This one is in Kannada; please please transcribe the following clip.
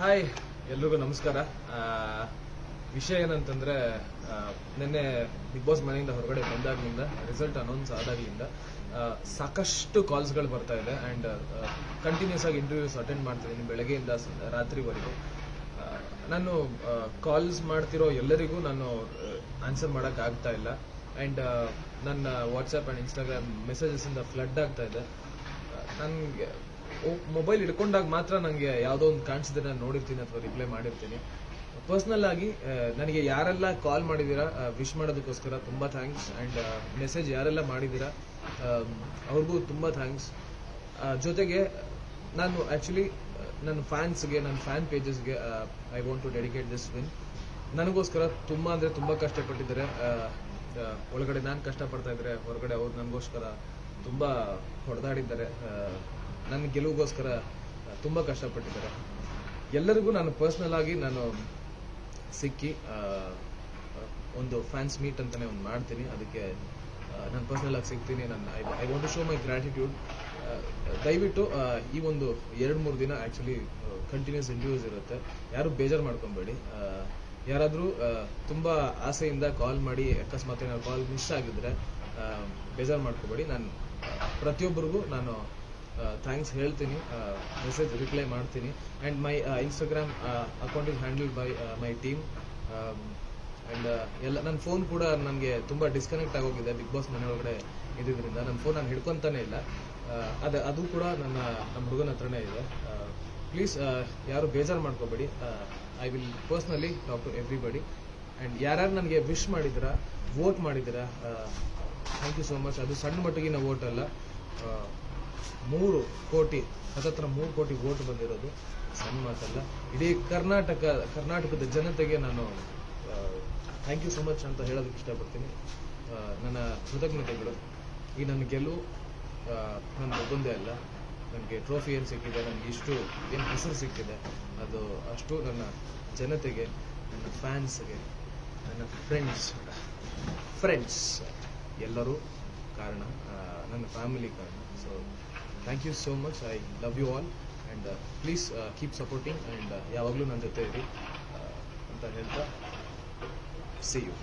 ಹಾಯ್ ಎಲ್ರಿಗೂ ನಮಸ್ಕಾರ. ವಿಷಯ ಏನಂತಂದ್ರೆ ನಿನ್ನೆ ಬಿಗ್ ಬಾಸ್ ಮನೆಯಿಂದ ಹೊರಗಡೆ ಬಂದಾಗ್ಲಿಂದ ರಿಸಲ್ಟ್ ಅನೌನ್ಸ್ ಆದಾಗ್ಲಿಂದ ಸಾಕಷ್ಟು ಕಾಲ್ಸ್ಗಳು ಬರ್ತಾ ಇದೆ ಅಂಡ್ ಕಂಟಿನ್ಯೂಸ್ ಆಗಿ ಇಂಟರ್ವ್ಯೂಸ್ ಅಟೆಂಡ್ ಮಾಡ್ತಿದ್ದೀನಿ ಬೆಳಗ್ಗೆಯಿಂದ ರಾತ್ರಿವರೆಗೂ. ನಾನು ಕಾಲ್ಸ್ ಮಾಡ್ತಿರೋ ಎಲ್ಲರಿಗೂ ನಾನು ಆನ್ಸರ್ ಮಾಡಕ್ ಆಗ್ತಾ ಇಲ್ಲ. ಅಂಡ್ ನನ್ನ ವಾಟ್ಸ್ಆಪ್ ಅಂಡ್ ಇನ್ಸ್ಟಾಗ್ರಾಮ್ ಮೆಸೇಜಸ್ ಇಂದ ಫ್ಲಡ್ ಆಗ್ತಾ ಇದೆ. ನನಗೆ ಮೊಬೈಲ್ ಹಿಡ್ಕೊಂಡಾಗ ಮಾತ್ರ ನನಗೆ ಯಾವುದೋ ಒಂದು ಕಾಣಿಸಿದ್ರೆ ನಾನು ನೋಡಿರ್ತೀನಿ ಅಥವಾ ರಿಪ್ಲೈ ಮಾಡಿರ್ತೀನಿ. ಪರ್ಸ್ನಲ್ ಆಗಿ ನನಗೆ ಯಾರೆಲ್ಲ ಕಾಲ್ ಮಾಡಿದ್ದೀರಾ ವಿಶ್ ಮಾಡೋದಕ್ಕೋಸ್ಕರ ತುಂಬ ಥ್ಯಾಂಕ್ಸ್ ಆ್ಯಂಡ್ ಮೆಸೇಜ್ ಯಾರೆಲ್ಲ ಮಾಡಿದ್ದೀರಾ ಅವ್ರಿಗೂ ತುಂಬ ಥ್ಯಾಂಕ್ಸ್ ಜೊತೆಗೆ ನಾನು ಆ್ಯಕ್ಚುಲಿ ನನ್ನ ಫ್ಯಾನ್ಸ್ಗೆ ನನ್ನ fan ಪೇಜಸ್ಗೆ I want to dedicate this win ನನಗೋಸ್ಕರ ತುಂಬ ಅಂದರೆ ತುಂಬ ಕಷ್ಟಪಟ್ಟಿದ್ದಾರೆ. ಒಳಗಡೆ ನಾನು ಕಷ್ಟಪಡ್ತಾ ಇದ್ರೆ ಹೊರಗಡೆ ಅವ್ರು ನನಗೋಸ್ಕರ ತುಂಬ ಹೊಡೆದಾಡಿದ್ದಾರೆ. ನನ್ನ ಗೆಲುವಿಗೋಸ್ಕರ ತುಂಬ ಕಷ್ಟಪಟ್ಟಿದ್ದಾರೆ. ಎಲ್ಲರಿಗೂ ನಾನು ಪರ್ಸ್ನಲ್ ಆಗಿ ನಾನು ಸಿಕ್ಕಿ ಒಂದು ಫ್ಯಾನ್ಸ್ ಮೀಟ್ ಅಂತಾನೆ ಒಂದು ಮಾಡ್ತೀನಿ. ಅದಕ್ಕೆ ನಾನು ಪರ್ಸ್ನಲ್ ಆಗಿ ಸಿಗ್ತೀನಿ. ನನ್ನ I want to show my gratitude ದಯವಿಟ್ಟು ಈ ಒಂದು ಎರಡು ಮೂರು ದಿನ ಆ್ಯಕ್ಚುಲಿ ಕಂಟಿನ್ಯೂಸ್ ಇಂಟರ್ವ್ಯೂಸ್ ಇರುತ್ತೆ. ಯಾರು ಬೇಜಾರು ಮಾಡ್ಕೊಬೇಡಿ. ಯಾರಾದರೂ ತುಂಬ ಆಸೆಯಿಂದ ಕಾಲ್ ಮಾಡಿ, ಅಕಸ್ಮಾತ್ ಏನಾದ್ರು ಕಾಲ್ ಮಿಸ್ ಆಗಿದ್ರೆ ಬೇಜಾರು ಮಾಡ್ಕೋಬೇಡಿ. ನಾನು ಪ್ರತಿಯೊಬ್ಬರಿಗೂ ನಾನು ಥ್ಯಾಂಕ್ಸ್ ಹೇಳ್ತೀನಿ. ಮೆಸೇಜ್ ರಿಪ್ಲೈ ಮಾಡ್ತೀನಿ. And my Instagram account is handled by my team and ಎಲ್ಲ ನನ್ನ ಫೋನ್ ಕೂಡ ನನಗೆ ತುಂಬ ಡಿಸ್ಕನೆಕ್ಟ್ ಆಗೋಗಿದೆ. ಬಿಗ್ ಬಾಸ್ ಮನೆ ಒಳಗಡೆ ಇದ್ದಿದ್ದರಿಂದ ನನ್ನ ಫೋನ್ ನಾನು ಹಿಡ್ಕೊತಾನೆ ಇಲ್ಲ. ಅದು ಅದು ಕೂಡ ನನ್ನ ನಮ್ಮ ಹುಡುಗನ ಹತ್ರನೇ ಇದೆ. ಪ್ಲೀಸ್ ಯಾರು ಬೇಜಾರು ಮಾಡ್ಕೋಬೇಡಿ. I will personally talk to everybody and ಯಾರ್ಯಾರು ನನಗೆ ವಿಶ್ ಮಾಡಿದ್ದೀರಾ ವೋಟ್ ಮಾಡಿದ್ದೀರಾ ಥ್ಯಾಂಕ್ ಯು ಸೋ ಮಚ್ ಅದು ಸಣ್ಣ ಮಟ್ಟಿಗಿನ ವೋಟ್ ಅಲ್ಲ. ಮೂರು ಕೋಟಿ ಹತ್ತತ್ರ ಮೂರು ಕೋಟಿ ವೋಟ್ ಬಂದಿರೋದು. ಸಣ್ಣ ಮಾತಲ್ಲ. ಇಡೀ ಕರ್ನಾಟಕ, ಕರ್ನಾಟಕದ ಜನತೆಗೆ ನಾನು ಥ್ಯಾಂಕ್ ಯು ಸೋ ಮಚ್ ಅಂತ ಹೇಳೋದಕ್ಕೆ ಇಷ್ಟಪಡ್ತೀನಿ. ನನ್ನ ಕೃತಜ್ಞತೆಗಳು. ಈ ನನ್ನ ಗೆಲುವು ನನ್ನ ಒಬ್ಬಂದೇ ಅಲ್ಲ. ನನಗೆ ಟ್ರೋಫಿ ಏನು ಸಿಕ್ಕಿದೆ, ನನಗೆ ಇಷ್ಟು ಏನು ಹೆಸರು ಸಿಕ್ಕಿದೆ, ಅದು ಅಷ್ಟು ನನ್ನ ಜನತೆಗೆ, ನನ್ನ ಫ್ಯಾನ್ಸ್ಗೆ ನನ್ನ ಫ್ರೆಂಡ್ಸ್ ಫ್ರೆಂಡ್ಸ್ ಎಲ್ಲರೂ ಕಾರಣ ನನ್ನ ಫ್ಯಾಮಿಲಿ ಕಾರಣ. So thank you so much I love you all and please keep supporting and ಯಾವಾಗಲೂ ನನ್ನ ಜೊತೆ ಇರಿ ಅಂತ ಹೇಳ್ತಾ ಸಿ ಯು